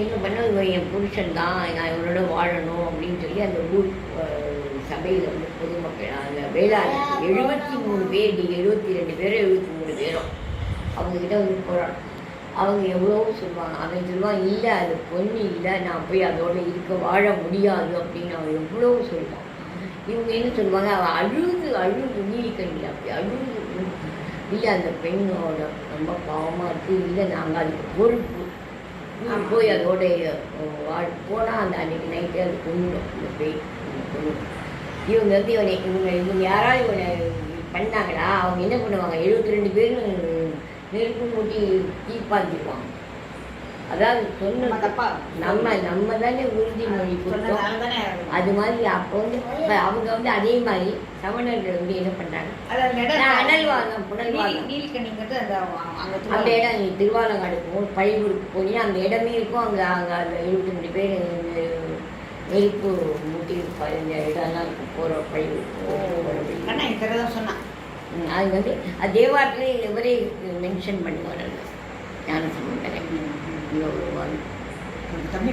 என்ன பண்ண இவன் என் புருஷன் தான். நான் இவனோட வாழணும். அப்படின்னு சொல்லி அந்த ஊர் சபையில் வந்து பொதுமக்கள் அந்த வேளாண் எழுபத்தி மூணு பேர் எழுபத்தி ரெண்டு பேரும் எழுபத்தி மூணு பேரும் அவங்கக்கிட்ட வந்து போகிறான் அவங்க எவ்வளவோ சொல்லுவாங்க. அவன் சொல்லுவான் இல்லை அது பொண்ணு இல்லை. நான் போய் அதோட இருக்க வாழ முடியாது. அப்படின்னு அவன் எவ்வளவோ சொல்லுவான். இவங்க என்ன சொல்லுவாங்க? அவள் அழுது அழுது நீடிக்கல அப்படி அழுது. இல்லை அந்த பெண்ணோட ரொம்ப பாவமாக இருக்குது இல்லை நாங்கள் அதுக்கு பொறுப்பு நான் போய் அதோடைய வாழ் போனால் அந்த அன்னைக்கு நைட்டே அது கொண்டுடும் இந்த பேய் அந்த பொண்ணு. இவங்க வந்து இவனை இவங்க இவங்க யாராவது இவனை பண்ணாங்களா? அவங்க என்ன பண்ணுவாங்க? எழுபத்தி ரெண்டு பேரும் நெருப்பு மூட்டி தீப்பாத்திடுவாங்க அதாவது சொன்ன நம்ம தப்பா நம்ம நம்ம தானே உறுதிமொழி கொடுத்தோம். அது மாதிரி அப்போ வந்து அவங்க வந்து அதே மாதிரி சமணர்கள் வந்து என்ன பண்ணுறாங்க நீலி- புனல்வாதம். நீலிக்கண்ணிங்கிறது அந்த இடம் நீ திருவாலங்காடு போகும் பழிவூருக்கு போனீங்கன்னா அந்த இடமே இருக்கும். அங்கே அங்கே அந்த எழுபத்தி ரெண்டு பேர் நெருப்பு மூட்டி இந்த இடம்லாம் இருக்கும் போகிற பழிவூருக்கு இந்த தான் சொன்னான் அது வந்து தேவாரத்திலே இவரே மென்ஷன் பண்ணுவார். ஞான சம்பந்தரை தம்பி